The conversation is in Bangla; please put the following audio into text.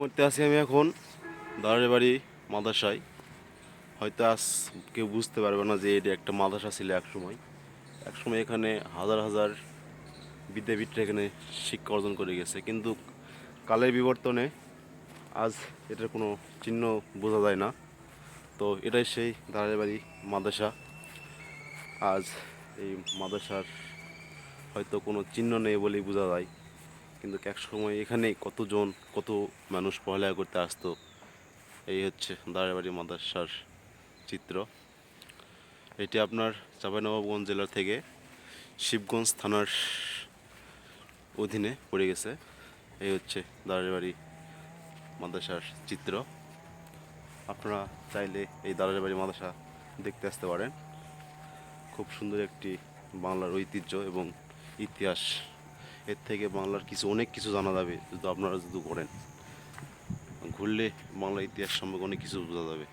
করতে আছি আমি এখন দাঁড়ের বাড়ি মাদ্রাসায়। হয়তো আজ কেউ বুঝতে পারবে না যে এটি একটা মাদ্রাসা ছিল এক সময়। এক সময় এখানে হাজার হাজার বিদ্যাপীঠরা এখানে শিক্ষা অর্জন করে গেছে। কিন্তু কালের বিবর্তনে আজ এটার কোনো চিহ্ন বোঝা যায় না। তো এটাই সেই দাঁড়ের বাড়ি মাদ্রাসা। আজ এই মাদ্রাসার হয়তো কোনো চিহ্ন নেই বলেই বোঝা যায়। কিন্তু এক সময় এখানে কতজন, কত মানুষ পড়ালেখা করতে আসতো, এই হচ্ছে দাঁড়াবাড়ি মাদ্রাসার চিত্র। এটি আপনার চাঁপাইনবাবগঞ্জ জেলা থেকে শিবগঞ্জ থানার অধীনে পড়ে গেছে। এই হচ্ছে দাঁড়াবাড়ি মাদ্রাসার চিত্র। আপনারা চাইলে এই দাঁড়াবাড়ি মাদ্রাসা দেখতে আসতে পারেন। খুব সুন্দর একটি বাংলার ঐতিহ্য এবং ইতিহাস এর থেকে বাংলার কিছু, অনেক কিছু জানা যাবে, যদি আপনারা যদি করেন। ঘুরলে বাংলা ইতিহাস সম্পর্কে অনেক কিছু বোঝা যাবে।